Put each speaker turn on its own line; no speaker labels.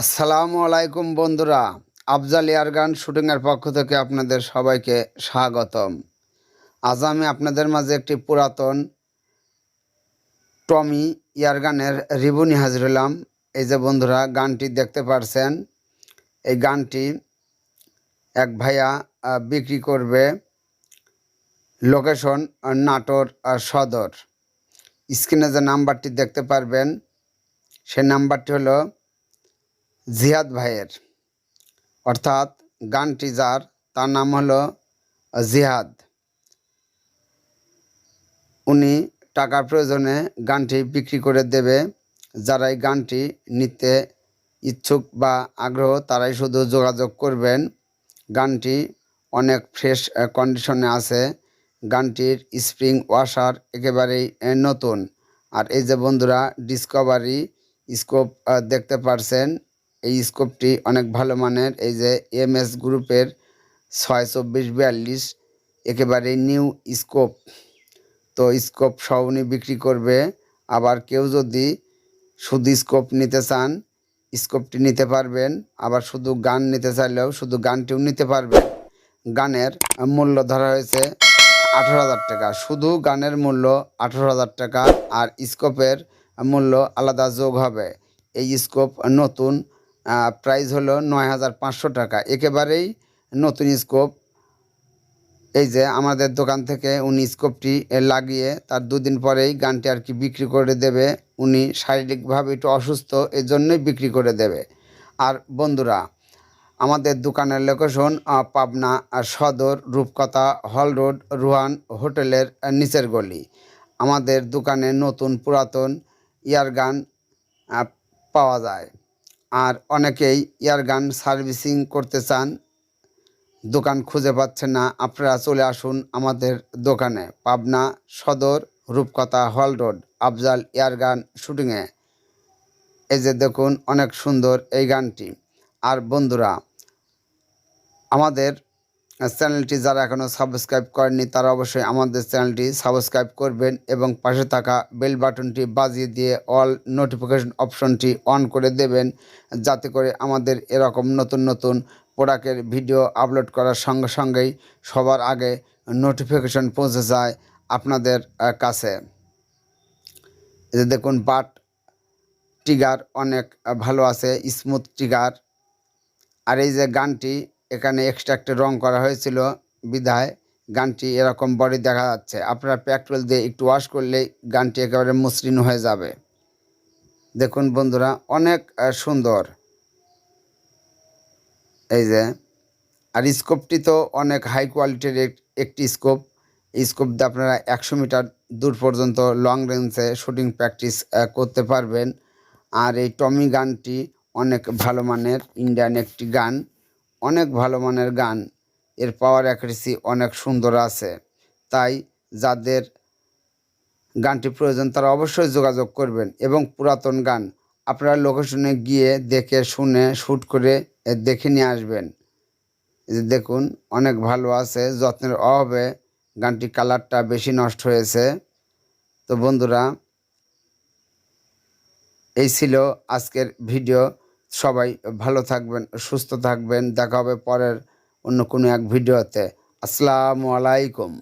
আসসালামু আলাইকুম বন্ধুরা, আফজাল ইয়ারগান শুটিংয়ের পক্ষ থেকে আপনাদের সবাইকে স্বাগতম। আজ আমি আপনাদের মাঝে একটি পুরাতন টমি ইয়ারগানের রিভিউ নিয়ে হাজির হলাম। এই যে বন্ধুরা, গানটি দেখতে পারছেন। এই গানটি এক ভাইয়া বিক্রি করবে লোকেশন নাটোর সদর। স্ক্রিনে যে নাম্বারটি দেখতে পারবেন সে নাম্বারটি হলো জিহাদ ভাইয়ের। অর্থাৎ গানটি যার, তার নাম হলো জিহাদ। উনি টাকার প্রয়োজনে গানটি বিক্রি করে দেবে। যারা এই গানটি নিতে ইচ্ছুক বা আগ্রহ, তারাই শুধু যোগাযোগ করবেন। গানটি অনেক ফ্রেশ কন্ডিশনে আছে। গানটির স্প্রিং ওয়াশার একেবারেই নতুন। আর এই যে বন্ধুরা ডিসকভারি স্কোপ দেখতে পারছেন এই স্কোপটি অনেক ভালো মানের। এই যে এম এস গ্রুপের ছয় চব্বিশ বিয়াল্লিশ, একেবারে নিউ স্কোপ। তো স্কোপ সহ উনি বিক্রি করবে। আবার কেউ যদি শুধু স্কোপ নিতে চান, স্কোপটি নিতে পারবেন। আবার শুধু গান নিতে চাইলেও শুধু গানটিও নিতে পারবেন। গানের মূল্য ধরা হয়েছে আঠারো হাজার টাকা। শুধু গানের মূল্য আঠারো হাজার টাকা আর স্কোপের মূল্য আলাদা যোগ হবে। এই স্কোপ নতুন প্রাইস হলো নয় হাজার পাঁচশো টাকা। একেবারেই নতুন স্কোপ এই যে আমাদের দোকান থেকে উনি স্কোপটি লাগিয়ে তার দুদিন পরেই গানটি আর কি বিক্রি করে দেবে। উনি শারীরিকভাবে একটু অসুস্থ এই জন্যই বিক্রি করে দেবে। আর বন্ধুরা আমাদের দোকানের লোকেশন পাবনা সদর রূপকথা হল রোড রুহান হোটেলের নিচের গলি। আমাদের দোকানে নতুন পুরাতন ইয়ারগান আহ, পাওয়া যায়। আর অনেকেই ইয়ারগান সার্ভিসিং করতে চান। দোকান খুঁজে পাচ্ছেন না। আপনারা চলে আসুন আমাদের দোকানে। পাবনা সদর রূপকথা হল রোড, আফজাল এয়ারগান শুটিংয়ে। এই যে দেখুন, অনেক সুন্দর এই গানটি। আর বন্ধুরা, আমাদের চ্যানেলটি যারা এখনও সাবস্ক্রাইব করেননি, তারা অবশ্যই আমাদের চ্যানেলটি সাবস্ক্রাইব করবেন এবং পাশে থাকা বেল বাটনটি বাজিয়ে দিয়ে অল নোটিফিকেশন অপশনটি অন করে দেবেন, যাতে করে আমাদের এরকম নতুন নতুন প্রোডাক্টের ভিডিও আপলোড করার সঙ্গে সঙ্গেই সবার আগে নোটিফিকেশন পৌঁছে যায় আপনাদের কাছে। দেখুন বাট টিগার অনেক ভালো আছে স্মুথ টিগার আর এই যে গানটি এখানে এক্সট্রা একটা রং করা হয়েছিল, বিধায় গানটি এরকম বডি দেখা যাচ্ছে আপনারা পেট্রোল দিয়ে একটু ওয়াশ করলেই গানটি একেবারে মসৃণ হয়ে যাবে। দেখুন বন্ধুরা, অনেক সুন্দর। এই যে, আর স্কোপটি তো অনেক হাই কোয়ালিটির এক- একটি স্কোপ স্কোপ দিয়ে আপনারা একশো মিটার দূর পর্যন্ত লং রেঞ্জে শুটিং প্র্যাকটিস করতে পারবেন। আর এই টমি গানটি অনেক ভালো মানের ইন্ডিয়ান একটি গান। অনেক ভালো মানের গান, এর পাওয়ার অ্যাকুরেসি অনেক সুন্দর আছে। তাই যাদের গানটি প্রয়োজন তারা অবশ্যই যোগাযোগ করবেন এবং পুরাতন গান আপনারা লোকেশনে গিয়ে দেখে শুনে শ্যুট করে দেখে নিয়ে আসবেন। দেখুন, অনেক ভালো আছে, যত্নের অভাবে গানটি কালারটা বেশি নষ্ট হয়েছে। তো বন্ধুরা, এই ছিল আজকের ভিডিও সবাই ভালো থাকবেন সুস্থ থাকবেন। দেখা হবে পরের অন্য কোনো এক ভিডিওতে। আসসালামু আলাইকুম।